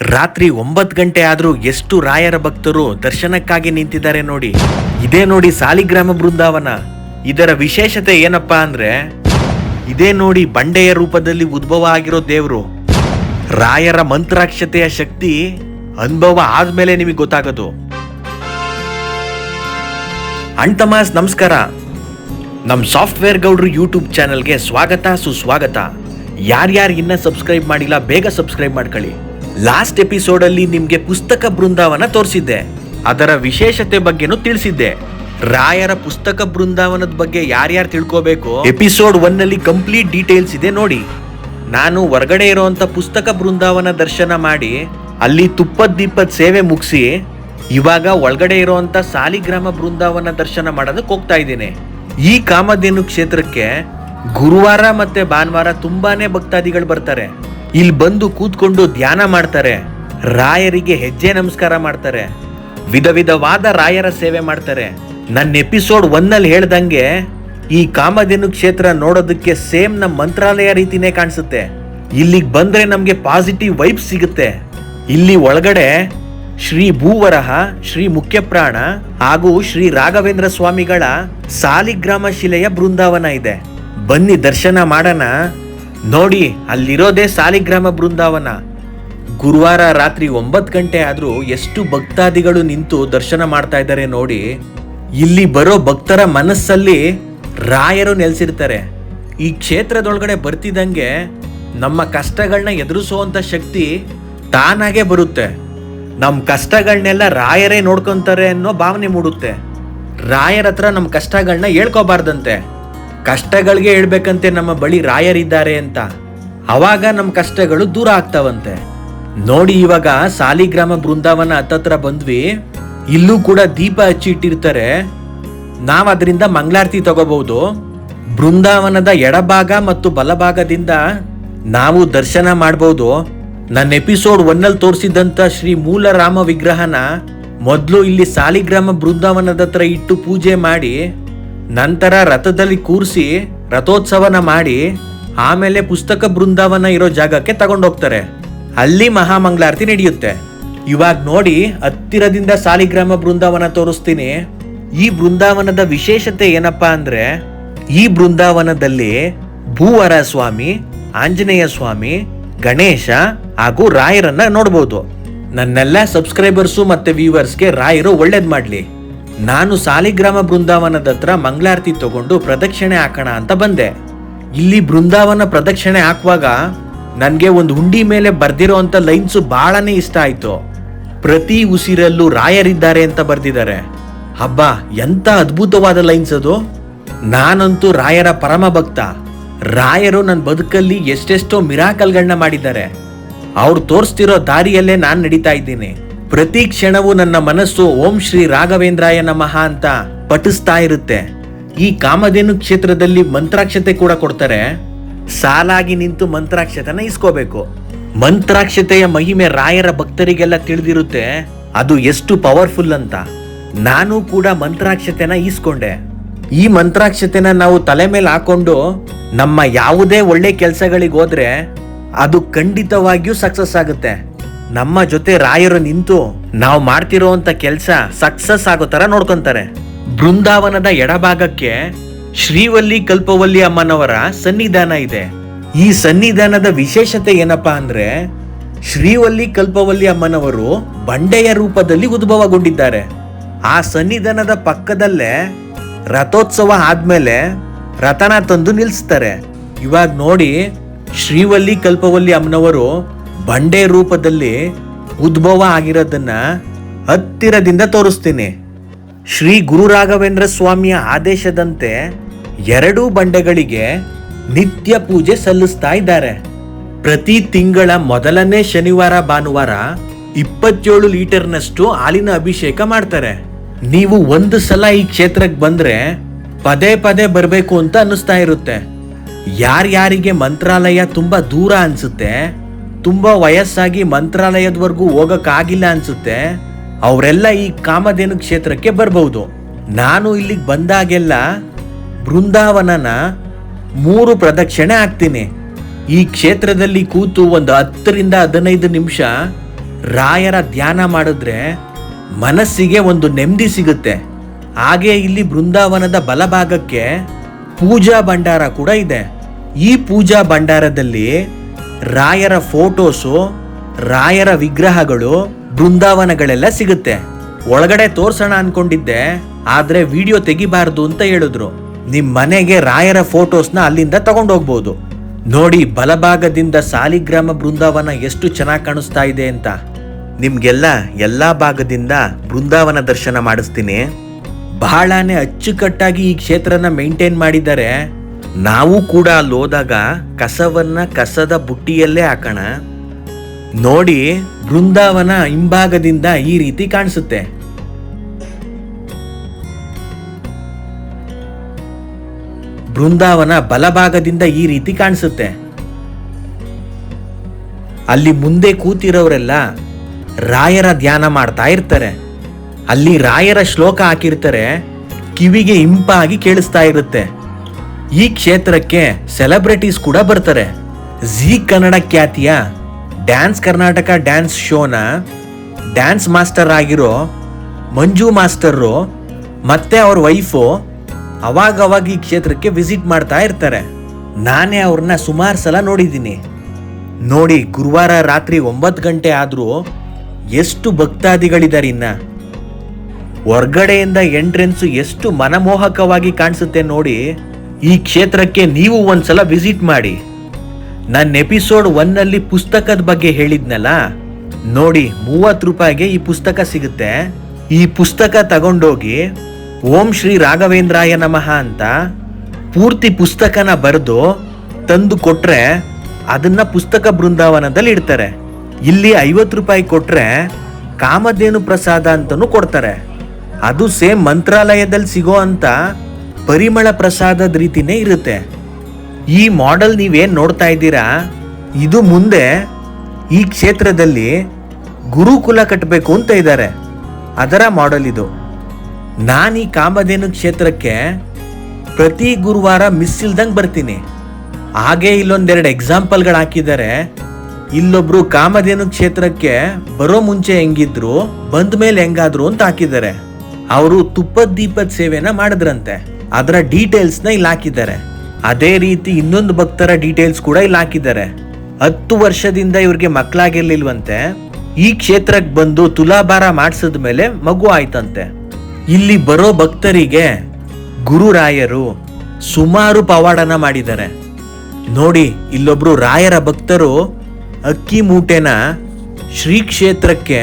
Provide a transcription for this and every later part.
ರಾತ್ರಿ ಒಂಬತ್ತು ಗಂಟೆ ಆದರೂ ಎಷ್ಟು ರಾಯರ ಭಕ್ತರು ದರ್ಶನಕ್ಕಾಗಿ ನಿಂತಿದ್ದಾರೆ ನೋಡಿ. ಇದೇ ನೋಡಿ ಸಾಲಿಗ್ರಾಮ ಬೃಂದಾವನ. ಇದರ ವಿಶೇಷತೆ ಏನಪ್ಪಾ ಅಂದ್ರೆ, ಇದೇ ನೋಡಿ ಬಂಡೆಯ ರೂಪದಲ್ಲಿ ಉದ್ಭವ ಆಗಿರೋ ದೇವರು. ರಾಯರ ಮಂತ್ರಾಕ್ಷತೆಯ ಶಕ್ತಿ ಅನುಭವ ಆದ್ಮೇಲೆ ನಿಮಗೆ ಗೊತ್ತಾಗೋದು. ಅಣ್ತಮಾಸ್ ನಮಸ್ಕಾರ. ನಮ್ಮ ಸಾಫ್ಟ್ವೇರ್ ಗೌಡ್ರು ಯೂಟ್ಯೂಬ್ ಚಾನಲ್ಗೆ ಸ್ವಾಗತ, ಸುಸ್ವಾಗತ. ಯಾರ್ಯಾರು ಇನ್ನೂ ಸಬ್ಸ್ಕ್ರೈಬ್ ಮಾಡಿಲ್ಲ, ಬೇಗ ಸಬ್ಸ್ಕ್ರೈಬ್ ಮಾಡ್ಕೊಳ್ಳಿ. ಲಾಸ್ಟ್ ಎಪಿಸೋಡ್ ಅಲ್ಲಿ ನಿಮ್ಗೆ ಪುಸ್ತಕ ಬೃಂದಾವನ ತೋರಿಸಿದ್ದೆ. ಅದರ ವಿಶೇಷತೆ ಬಗ್ಗೆನೂ ತಿಳಿಸಿದ್ದೆ. ರಾಯರ ಪುಸ್ತಕ ಬೃಂದಾವನದ ಬಗ್ಗೆ ಯಾರ್ಯಾರು ತಿಳ್ಕೋಬೇಕು? ಎಪಿಸೋಡ್ ಒನ್ ಅಲ್ಲಿ ಕಂಪ್ಲೀಟ್ ಡೀಟೇಲ್ಸ್ ಇದೆ ನೋಡಿ. ನಾನು ಹೊರಗಡೆ ಇರುವಂತ ಪುಸ್ತಕ ಬೃಂದಾವನ ದರ್ಶನ ಮಾಡಿ, ಅಲ್ಲಿ ತುಪ್ಪದ ದೀಪದ ಸೇವೆ ಮುಗಿಸಿ, ಇವಾಗ ಒಳಗಡೆ ಇರುವಂತ ಸಾಲಿಗ್ರಾಮ ಬೃಂದಾವನ ದರ್ಶನ ಮಾಡೋದಕ್ಕೆ ಹೋಗ್ತಾ ಇದ್ದೀನಿ. ಈ ಕಾಮಧೇನು ಕ್ಷೇತ್ರಕ್ಕೆ ಗುರುವಾರ ಮತ್ತೆ ಭಾನುವಾರ ತುಂಬಾನೇ ಭಕ್ತಾದಿಗಳು ಬರ್ತಾರೆ. ಇಲ್ಲಿ ಬಂದು ಕೂತ್ಕೊಂಡು ಧ್ಯಾನ ಮಾಡ್ತಾರೆ. ರಾಯರಿಗೆ ಹೆಜ್ಜೆ ನಮಸ್ಕಾರ ಮಾಡ್ತಾರೆ. ವಿಧ ವಿಧವಾದ ರಾಯರ ಸೇವೆ ಮಾಡ್ತಾರೆ. ನನ್ನ ಎಪಿಸೋಡ್ ಒನ್ನಲ್ಲಿ ಹೇಳ್ದಂಗೆ, ಈ ಕಾಮಧೇನು ಕ್ಷೇತ್ರ ನೋಡೋದಕ್ಕೆ ಸೇಮ್ ನಮ್ಮ ಮಂತ್ರಾಲಯ ರೀತಿನೇ ಕಾಣಿಸುತ್ತೆ. ಇಲ್ಲಿಗೆ ಬಂದ್ರೆ ನಮಗೆ ಪಾಸಿಟಿವ್ ವೈಬ್ ಸಿಗುತ್ತೆ. ಇಲ್ಲಿ ಒಳಗಡೆ ಶ್ರೀ ಭೂವರಹ, ಶ್ರೀ ಮುಖ್ಯಪ್ರಾಣ ಹಾಗೂ ಶ್ರೀ ರಾಘವೇಂದ್ರ ಸ್ವಾಮಿಗಳ ಸಾಲಿಗ್ರಾಮ ಶಿಲೆಯ ಬೃಂದಾವನ ಇದೆ. ಬನ್ನಿ ದರ್ಶನ ಮಾಡೋಣ. ನೋಡಿ, ಅಲ್ಲಿರೋದೇ ಸಾಲಿಗ್ರಾಮ ಬೃಂದಾವನ. ಗುರುವಾರ ರಾತ್ರಿ ಒಂಬತ್ತು ಗಂಟೆ ಆದರೂ ಎಷ್ಟು ಭಕ್ತಾದಿಗಳು ನಿಂತು ದರ್ಶನ ಮಾಡ್ತಾ ಇದ್ದಾರೆ ನೋಡಿ. ಇಲ್ಲಿ ಬರೋ ಭಕ್ತರ ಮನಸ್ಸಲ್ಲಿ ರಾಯರು ನೆಲೆಸಿರ್ತಾರೆ. ಈ ಕ್ಷೇತ್ರದೊಳಗಡೆ ಬರ್ತಿದ್ದಂಗೆ ನಮ್ಮ ಕಷ್ಟಗಳನ್ನ ಎದುರಿಸುವಂಥ ಶಕ್ತಿ ತಾನಾಗೆ ಬರುತ್ತೆ. ನಮ್ಮ ಕಷ್ಟಗಳನ್ನೆಲ್ಲ ರಾಯರೇ ನೋಡ್ಕೊತಾರೆ ಅನ್ನೋ ಭಾವನೆ ಮೂಡುತ್ತೆ. ರಾಯರ ಹತ್ರ ನಮ್ಮ ಕಷ್ಟಗಳನ್ನ ಹೇಳ್ಕೋಬಾರ್ದಂತೆ. ಕಷ್ಟಗಳಿಗೆ ಹೇಳ್ಬೇಕಂತೆ ನಮ್ಮ ಬಳಿ ರಾಯರಿದ್ದಾರೆ ಅಂತ. ಅವಾಗ ನಮ್ಮ ಕಷ್ಟಗಳು ದೂರ ಆಗ್ತಾವಂತೆ. ನೋಡಿ ಇವಾಗ ಸಾಲಿಗ್ರಾಮ ಬೃಂದಾವನ ಹತ್ತತ್ರ ಬಂದ್ವಿ. ಇಲ್ಲೂ ಕೂಡ ದೀಪ ಹಚ್ಚಿ ಇಟ್ಟಿರ್ತಾರೆ. ನಾವು ಅದರಿಂದ ಮಂಗಳಾರತಿ ತಗೋಬಹುದು. ಬೃಂದಾವನದ ಎಡಭಾಗ ಮತ್ತು ಬಲಭಾಗದಿಂದ ನಾವು ದರ್ಶನ ಮಾಡಬಹುದು ನನ್ನ ಎಪಿಸೋಡ್ ಒನ್ನಲ್ಲಿ ತೋರಿಸಿದಂತ ಶ್ರೀ ಮೂಲ ರಾಮ ವಿಗ್ರಹನ ಮೊದಲು ಇಲ್ಲಿ ಸಾಲಿಗ್ರಾಮ ಬೃಂದಾವನದ ಹತ್ರ ಇಟ್ಟು ಪೂಜೆ ಮಾಡಿ ನಂತರ ರಥದಲ್ಲಿ ಕೂರಿಸಿ ರಥೋತ್ಸವನ ಮಾಡಿ ಆಮೇಲೆ ಪುಸ್ತಕ ಬೃಂದಾವನ ಇರೋ ಜಾಗಕ್ಕೆ ತಗೊಂಡೋಗ್ತಾರೆ. ಅಲ್ಲಿ ಮಹಾಮಂಗಳಾರತಿ ನಡೆಯುತ್ತೆ. ಇವಾಗ ನೋಡಿ ಹತ್ತಿರದಿಂದ ಸಾಲಿಗ್ರಾಮ ಬೃಂದಾವನ ತೋರಿಸ್ತೀನಿ. ಈ ಬೃಂದಾವನದ ವಿಶೇಷತೆ ಏನಪ್ಪಾ ಅಂದ್ರೆ, ಈ ಬೃಂದಾವನದಲ್ಲಿ ಭೂವರ ಸ್ವಾಮಿ ಆಂಜನೇಯ ಸ್ವಾಮಿ, ಗಣೇಶ ಹಾಗೂ ರಾಯರನ್ನ ನೋಡ್ಬೋದು. ನನ್ನೆಲ್ಲ ಸಬ್ಸ್ಕ್ರೈಬರ್ಸು ಮತ್ತೆ ವ್ಯೂವರ್ಸ್ಗೆ ರಾಯರು ಒಳ್ಳೇದ್ ಮಾಡ್ಲಿ. ನಾನು ಸಾಲಿಗ್ರಾಮ ಬೃಂದಾವನದ ಹತ್ರ ಮಂಗಳಾರತಿ ತಗೊಂಡು ಪ್ರದಕ್ಷಿಣೆ ಹಾಕೋಣ ಅಂತ ಬಂದೆ. ಇಲ್ಲಿ ಬೃಂದಾವನ ಪ್ರದಕ್ಷಿಣೆ ಹಾಕುವಾಗ ನನಗೆ ಒಂದು ಹುಂಡಿ ಮೇಲೆ ಬರ್ದಿರೋಂತ ಲೈನ್ಸ್ ಬಹಳನೇ ಇಷ್ಟ ಆಯ್ತು. ಪ್ರತಿ ಉಸಿರಲ್ಲೂ ರಾಯರಿದ್ದಾರೆ ಅಂತ ಬರ್ದಿದ್ದಾರೆ. ಹಬ್ಬ, ಎಂತ ಅದ್ಭುತವಾದ ಲೈನ್ಸ್ ಅದು. ನಾನಂತೂ ರಾಯರ ಪರಮ ಭಕ್ತ ರಾಯರು ನನ್ನ ಬದುಕಲ್ಲಿ ಎಷ್ಟೆಷ್ಟೋ ಮಿರಾಕಲ್ಗಳನ್ನ ಮಾಡಿದ್ದಾರೆ. ಅವ್ರು ತೋರಿಸ್ತಿರೋ ದಾರಿಯಲ್ಲೇ ನಾನು ನಡೀತಾ ಇದ್ದೀನಿ. ಪ್ರತಿ ಕ್ಷಣವೂ ನನ್ನ ಮನಸ್ಸು ಓಂ ಶ್ರೀ ರಾಘವೇಂದ್ರಾಯ ನಮಃ ಅಂತ ಪಠಿಸ್ತಾ ಇರುತ್ತೆ. ಈ ಕಾಮಧೇನು ಕ್ಷೇತ್ರದಲ್ಲಿ ಮಂತ್ರಾಕ್ಷತೆ ಕೂಡ ಕೊಡ್ತಾರೆ. ಸಾಲಾಗಿ ನಿಂತು ಮಂತ್ರಾಕ್ಷತೆನ ಇಸ್ಕೋಬೇಕು. ಮಂತ್ರಾಕ್ಷತೆಯ ಮಹಿಮೆ ರಾಯರ ಭಕ್ತರಿಗೆಲ್ಲ ತಿಳಿದಿರುತ್ತೆ. ಅದು ಎಷ್ಟು ಪವರ್ಫುಲ್ ಅಂತ. ನಾನು ಕೂಡ ಮಂತ್ರಾಕ್ಷತೆನ ಈಸ್ಕೊಂಡೆ. ಈ ಮಂತ್ರಾಕ್ಷತೆನ ನಾವು ತಲೆ ಮೇಲೆ ಹಾಕೊಂಡು ನಮ್ಮ ಯಾವುದೇ ಒಳ್ಳೆ ಕೆಲಸಗಳಿಗೆ ಹೋದ್ರೆ ಅದು ಖಂಡಿತವಾಗಿಯೂ ಸಕ್ಸಸ್ ಆಗುತ್ತೆ. ನಮ್ಮ ಜೊತೆ ರಾಯರು ನಿಂತು ನಾವು ಮಾಡ್ತಿರೋಂತ ಕೆಲಸ ಸಕ್ಸಸ್ ಆಗೋ ತರ ನೋಡ್ಕೊಂತಾರೆ. ಬೃಂದಾವನದ ಎಡಭಾಗಕ್ಕೆ ಶ್ರೀವಲ್ಲಿ ಕಲ್ಪವಲ್ಲಿ ಅಮ್ಮನವರ ಸನ್ನಿಧಾನ ಇದೆ. ಈ ಸನ್ನಿಧಾನದ ವಿಶೇಷತೆ ಏನಪ್ಪಾ ಅಂದ್ರೆ ಶ್ರೀವಲ್ಲಿ ಕಲ್ಪವಲ್ಲಿ ಅಮ್ಮನವರು ಬಂಡೆಯ ರೂಪದಲ್ಲಿ ಉದ್ಭವಗೊಂಡಿದ್ದಾರೆ. ಆ ಸನ್ನಿಧಾನದ ಪಕ್ಕದಲ್ಲೇ ರಥೋತ್ಸವ ಆದ್ಮೇಲೆ ರಥನ ತಂದು ನಿಲ್ಲಿಸ್ತಾರೆ. ಇವಾಗ ನೋಡಿ ಶ್ರೀವಲ್ಲಿ ಕಲ್ಪವಲ್ಲಿ ಅಮ್ಮನವರು ಬಂಡೆ ರೂಪದಲ್ಲಿ ಉದ್ಭವ ಆಗಿರೋದನ್ನ ಹತ್ತಿರದಿಂದ ತೋರಿಸ್ತೀನಿ. ಶ್ರೀ ಗುರು ರಾಘವೇಂದ್ರ ಸ್ವಾಮಿಯ ಆದೇಶದಂತೆ ಎರಡೂ ಬಂಡೆಗಳಿಗೆ ನಿತ್ಯ ಪೂಜೆ ಸಲ್ಲಿಸ್ತಾ ಇದ್ದಾರೆ. ಪ್ರತಿ ತಿಂಗಳ ಮೊದಲನೇ ಶನಿವಾರ ಭಾನುವಾರ ಇಪ್ಪತ್ತೇಳು ಲೀಟರ್ನಷ್ಟು ಹಾಲಿನ ಅಭಿಷೇಕ ಮಾಡ್ತಾರೆ. ನೀವು ಒಂದು ಸಲ ಈ ಕ್ಷೇತ್ರಕ್ಕೆ ಬಂದ್ರೆ ಪದೇ ಪದೇ ಬರಬೇಕು ಅಂತ ಅನ್ನಿಸ್ತಾ ಇರುತ್ತೆ. ಯಾರ್ಯಾರಿಗೆ ಮಂತ್ರಾಲಯ ತುಂಬಾ ದೂರ ಅನ್ಸುತ್ತೆ ತುಂಬಾ ವಯಸ್ಸಾಗಿ ಮಂತ್ರಾಲಯದವರೆಗೂ ಹೋಗಕ್ಕಾಗಿಲ್ಲ ಅನ್ಸುತ್ತೆ. ಅವರೆಲ್ಲ ಈ ಕಾಮಧೇನು ಕ್ಷೇತ್ರಕ್ಕೆ ಬರಬಹುದು ನಾನು ಇಲ್ಲಿಗೆ ಬಂದಾಗೆಲ್ಲ ಬೃಂದಾವನನ ಮೂರು ಪ್ರದಕ್ಷಿಣೆ ಹಾಕ್ತೀನಿ. ಈ ಕ್ಷೇತ್ರದಲ್ಲಿ ಕೂತು ಒಂದು ಹತ್ತರಿಂದ ಹದಿನೈದು ನಿಮಿಷ ರಾಯರ ಧ್ಯಾನ ಮಾಡಿದ್ರೆ ಮನಸ್ಸಿಗೆ ಒಂದು ನೆಮ್ಮದಿ ಸಿಗುತ್ತೆ. ಹಾಗೆ ಇಲ್ಲಿ ಬೃಂದಾವನದ ಬಲಭಾಗಕ್ಕೆ ಪೂಜಾ ಭಂಡಾರ ಕೂಡ ಇದೆ. ಈ ಪೂಜಾ ಭಂಡಾರದಲ್ಲಿ ರಾಯರ ಫೋಟೋಸು, ರಾಯರ ವಿಗ್ರಹಗಳು, ಬೃಂದಾವನಗಳೆಲ್ಲ ಸಿಗುತ್ತೆ. ಒಳಗಡೆ ತೋರ್ಸೋಣ ಅನ್ಕೊಂಡಿದ್ದೆ, ಆದ್ರೆ ವಿಡಿಯೋ ತೆಗಿಬಾರ್ದು ಅಂತ ಹೇಳಿದ್ರು. ನಿಮ್ ಮನೆಗೆ ರಾಯರ ಫೋಟೋಸ್ನ ಅಲ್ಲಿಂದ ತಗೊಂಡೋಗ್ಬೋದು. ನೋಡಿ, ಬಲಭಾಗದಿಂದ ಸಾಲಿಗ್ರಾಮ ಬೃಂದಾವನ ಎಷ್ಟು ಚೆನ್ನಾಗಿ ಕಾಣಿಸ್ತಾ ಇದೆ ಅಂತ. ನಿಮ್ಗೆಲ್ಲ ಎಲ್ಲಾ ಭಾಗದಿಂದ ಬೃಂದಾವನ ದರ್ಶನ ಮಾಡಿಸ್ತೀನಿ. ಬಹಳನೇ ಅಚ್ಚುಕಟ್ಟಾಗಿ ಈ ಕ್ಷೇತ್ರನ ಮೇಂಟೈನ್ ಮಾಡಿದ್ದಾರೆ. ನಾವು ಕೂಡ ಅಲ್ಲಿ ಹೋದಾಗ ಕಸವನ್ನ ಕಸದ ಬುಟ್ಟಿಯಲ್ಲೇ ಹಾಕೋಣ. ನೋಡಿ ಬೃಂದಾವನ ಹಿಂಭಾಗದಿಂದ ಈ ರೀತಿ ಕಾಣಿಸುತ್ತೆ. ಬೃಂದಾವನ ಬಲಭಾಗದಿಂದ ಈ ರೀತಿ ಕಾಣಿಸುತ್ತೆ. ಅಲ್ಲಿ ಮುಂದೆ ಕೂತಿರೋರೆಲ್ಲ ರಾಯರ ಧ್ಯಾನ ಮಾಡ್ತಾ ಇರ್ತಾರೆ. ಅಲ್ಲಿ ರಾಯರ ಶ್ಲೋಕ ಹಾಕಿರ್ತಾರೆ, ಕಿವಿಗೆ ಇಂಪಾಗಿ ಕೇಳಿಸ್ತಾ ಇರುತ್ತೆ. ಈ ಕ್ಷೇತ್ರಕ್ಕೆ ಸೆಲೆಬ್ರಿಟೀಸ್ ಕೂಡ ಬರ್ತಾರೆ. ಝೀ ಕನ್ನಡ ಖ್ಯಾತಿಯ ಡ್ಯಾನ್ಸ್ ಕರ್ನಾಟಕ ಡ್ಯಾನ್ಸ್ ಶೋನ ಡ್ಯಾನ್ಸ್ ಮಾಸ್ಟರ್ ಆಗಿರೋ ಮಂಜು ಮಾಸ್ಟರು ಮತ್ತೆ ಅವ್ರ ವೈಫು ಅವಾಗವಾಗ ಈ ಕ್ಷೇತ್ರಕ್ಕೆ ವಿಸಿಟ್ ಮಾಡ್ತಾ ಇರ್ತಾರೆ. ನಾನೇ ಅವ್ರನ್ನ ಸುಮಾರು ಸಲ ನೋಡಿದ್ದೀನಿ. ನೋಡಿ ಗುರುವಾರ ರಾತ್ರಿ ಒಂಬತ್ತು ಗಂಟೆ ಆದರೂ ಎಷ್ಟು ಭಕ್ತಾದಿಗಳಿದ್ದಾರೆ ಇನ್ನ. ಹೊರ್ಗಡೆಯಿಂದ ಎಂಟ್ರೆನ್ಸು ಎಷ್ಟು ಮನಮೋಹಕವಾಗಿ ಕಾಣಿಸುತ್ತೆ ನೋಡಿ ಈ ಕ್ಷೇತ್ರಕ್ಕೆ ನೀವು ಒಂದ್ಸಲ ವಿಸಿಟ್ ಮಾಡಿ. ನನ್ನ ಎಪಿಸೋಡ್ ಒನ್ನಲ್ಲಿ ಪುಸ್ತಕದ ಬಗ್ಗೆ ಹೇಳಿದ್ನಲ್ಲ? ನೋಡಿ, ಮೂವತ್ತು ರೂಪಾಯಿಗೆ ಈ ಪುಸ್ತಕ ಸಿಗುತ್ತೆ. ಈ ಪುಸ್ತಕ ತಗೊಂಡೋಗಿ, ಓಂ ಶ್ರೀ ರಾಘವೇಂದ್ರಾಯ ನಮಃ ಅಂತ ಪೂರ್ತಿ ಪುಸ್ತಕನ ಬರೆದು ತಂದು ಕೊಟ್ರೆ ಅದನ್ನ ಪುಸ್ತಕ ಬೃಂದಾವನದಲ್ಲಿ ಇಡ್ತಾರೆ. ಇಲ್ಲಿ ಐವತ್ತು ರೂಪಾಯಿ ಕೊಟ್ರೆ ಕಾಮಧೇನು ಪ್ರಸಾದ ಅಂತನೂ ಕೊಡ್ತಾರೆ. ಅದು ಸೇಮ್ ಮಂತ್ರಾಲಯದಲ್ಲಿ ಸಿಗೋ ಅಂತ ಪರಿಮಳ ಪ್ರಸಾದದ ರೀತಿನೇ ಇರುತ್ತೆ. ಈ ಮಾಡೆಲ್ ನೀವೇನು ನೋಡ್ತಾ ಇದ್ದೀರಾ? ಇದು ಮುಂದೆ ಈ ಕ್ಷೇತ್ರದಲ್ಲಿ ಗುರುಕುಲ ಕಟ್ಟಬೇಕು ಅಂತ ಇದ್ದಾರೆ. ಅದರ ಮಾಡೆಲ್ ಇದು. ನಾನು ಈ ಕಾಮಧೇನು ಕ್ಷೇತ್ರಕ್ಕೆ ಪ್ರತಿ ಗುರುವಾರ ಮಿಸ್ ಇಲ್ದಂಗೆ ಬರ್ತೀನಿ. ಹಾಗೆ ಇಲ್ಲೊಂದೆರಡು ಎಕ್ಸಾಂಪಲ್ಗಳು ಹಾಕಿದ್ದಾರೆ. ಇಲ್ಲೊಬ್ರು ಕಾಮಧೇನು ಕ್ಷೇತ್ರಕ್ಕೆ ಬರೋ ಮುಂಚೆ ಹೆಂಗಿದ್ರು ಬಂದ ಮೇಲೆ ಹೆಂಗಾದ್ರು ಅಂತ ಹಾಕಿದ್ದಾರೆ. ಅವರು ತುಪ್ಪದ ದೀಪದ ಸೇವೆನ ಮಾಡಿದ್ರಂತೆ. ಅದರ ಡೀಟೇಲ್ಸ್ನ ಇಲ್ಲಿ ಹಾಕಿದ್ದಾರೆ. ಅದೇ ರೀತಿ ಇನ್ನೊಂದು ಭಕ್ತರ ಡೀಟೇಲ್ಸ್ ಕೂಡ ಇಲ್ಲಿ ಹಾಕಿದ್ದಾರೆ. ಹತ್ತು ವರ್ಷದಿಂದ ಇವ್ರಿಗೆ ಮಕ್ಕಳಾಗಿರ್ಲಿಲ್ವಂತೆ, ಈ ಕ್ಷೇತ್ರಕ್ಕೆ ಬಂದು ತುಲಾಭಾರ ಮಾಡಿಸಿದ ಮೇಲೆ ಮಗು ಆಯ್ತಂತೆ. ಇಲ್ಲಿ ಬರೋ ಭಕ್ತರಿಗೆ ಗುರುರಾಯರು ಸುಮಾರು ಪವಾಡನ ಮಾಡಿದ್ದಾರೆ. ನೋಡಿ, ಇಲ್ಲೊಬ್ರು ರಾಯರ ಭಕ್ತರು ಅಕ್ಕಿ ಮೂಟೆನ ಶ್ರೀ ಕ್ಷೇತ್ರಕ್ಕೆ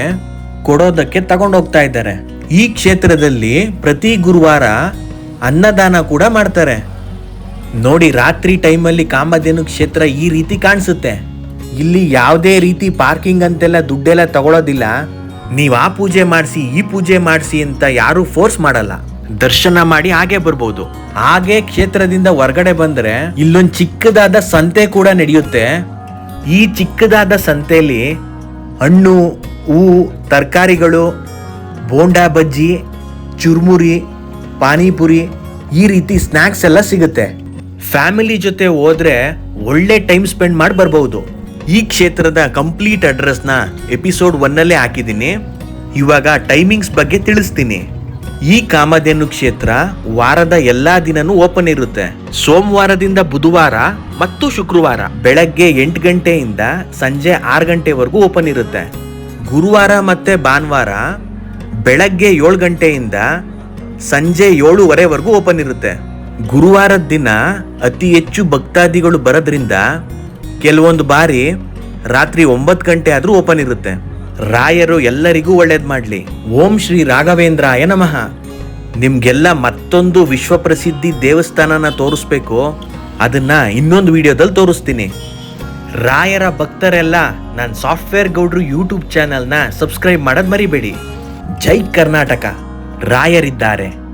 ಕೊಡೋದಕ್ಕೆ ತಗೊಂಡೋಗ್ತಾ ಇದ್ದಾರೆ. ಈ ಕ್ಷೇತ್ರದಲ್ಲಿ ಪ್ರತಿ ಗುರುವಾರ ಅನ್ನದಾನ ಕೂಡ ಮಾಡ್ತಾರೆ. ನೋಡಿ, ರಾತ್ರಿ ಟೈಮಲ್ಲಿ ಕಾಮಧೇನು ಕ್ಷೇತ್ರ ಈ ರೀತಿ ಕಾಣಿಸುತ್ತೆ. ಇಲ್ಲಿ ಯಾವುದೇ ರೀತಿ ಪಾರ್ಕಿಂಗ್ ಅಂತೆಲ್ಲ ದುಡ್ಡೆಲ್ಲ ತಗೊಳ್ಳೋದಿಲ್ಲ ನೀವು ಆ ಪೂಜೆ ಮಾಡಿಸಿ, ಈ ಪೂಜೆ ಮಾಡಿಸಿ ಅಂತ ಯಾರು ಫೋರ್ಸ್ ಮಾಡಲ್ಲ. ದರ್ಶನ ಮಾಡಿ ಹಾಗೆ ಬರ್ಬೋದು. ಹಾಗೆ ಕ್ಷೇತ್ರದಿಂದ ಹೊರಗಡೆ ಬಂದರೆ ಇಲ್ಲೊಂದು ಚಿಕ್ಕದಾದ ಸಂತೆ ಕೂಡ ನಡೆಯುತ್ತೆ. ಈ ಚಿಕ್ಕದಾದ ಸಂತೆಯಲ್ಲಿ ಹಣ್ಣು, ಹೂ, ತರಕಾರಿಗಳು, ಬೋಂಡಾ ಬಜ್ಜಿ, ಚುರ್ಮುರಿ ಪಾನಿಪುರಿ, ಈ ರೀತಿ ಸ್ನ್ಯಾಕ್ಸ್ ಎಲ್ಲ ಸಿಗುತ್ತೆ. ಫ್ಯಾಮಿಲಿ ಜೊತೆ ಹೋದ್ರೆ ಒಳ್ಳೆ ಟೈಮ್ ಸ್ಪೆಂಡ್ ಮಾಡಿ ಬರಬಹುದು ಈ ಕ್ಷೇತ್ರದ ಕಂಪ್ಲೀಟ್ ಅಡ್ರೆಸ್ನ ಎಪಿಸೋಡ್ ಒನ್ನಲ್ಲೇ ಹಾಕಿದ್ದೀನಿ. ಇವಾಗ ಟೈಮಿಂಗ್ಸ್ ಬಗ್ಗೆ ತಿಳಿಸ್ತೀನಿ. ಈ ಕಾಮಧೇನು ಕ್ಷೇತ್ರ ವಾರದ ಎಲ್ಲಾ ದಿನನೂ ಓಪನ್ ಇರುತ್ತೆ. ಸೋಮವಾರದಿಂದ ಬುಧವಾರ ಮತ್ತು ಶುಕ್ರವಾರ ಬೆಳಗ್ಗೆ ಎಂಟು ಗಂಟೆಯಿಂದ ಸಂಜೆ ಆರು ಗಂಟೆವರೆಗೂ ಓಪನ್ ಇರುತ್ತೆ. ಗುರುವಾರ ಮತ್ತೆ ಭಾನುವಾರ ಬೆಳಗ್ಗೆ ಏಳು ಗಂಟೆಯಿಂದ ಸಂಜೆ ಏಳುವರೆವರೆಗೂ ಓಪನ್ ಇರುತ್ತೆ. ಗುರುವಾರದ ದಿನ ಅತಿ ಹೆಚ್ಚು ಭಕ್ತಾದಿಗಳು ಬರೋದ್ರಿಂದ ಕೆಲವೊಂದು ಬಾರಿ ರಾತ್ರಿ ಒಂಬತ್ತು ಗಂಟೆ ಆದರೂ ಓಪನ್ ಇರುತ್ತೆ. ರಾಯರು ಎಲ್ಲರಿಗೂ ಒಳ್ಳೇದು ಮಾಡಲಿ. ಓಂ ಶ್ರೀ ರಾಘವೇಂದ್ರಾಯ ನಮಃ. ನಿಮಗೆಲ್ಲ ಮತ್ತೊಂದು ವಿಶ್ವಪ್ರಸಿದ್ಧಿ ದೇವಸ್ಥಾನನ ತೋರಿಸ್ಬೇಕು. ಅದನ್ನ ಇನ್ನೊಂದು ವಿಡಿಯೋದಲ್ಲಿ ತೋರಿಸ್ತೀನಿ. ರಾಯರ ಭಕ್ತರೆಲ್ಲ ನನ್ನ ಸಾಫ್ಟ್ವೇರ್ ಗೌಡ್ರು ಯೂಟ್ಯೂಬ್ ಚಾನಲ್ನ ಸಬ್ಸ್ಕ್ರೈಬ್ ಮಾಡೋದು ಮರಿಬೇಡಿ. ಜೈ ಕರ್ನಾಟಕ. ರಾಯರಿದ್ದಾರೆ.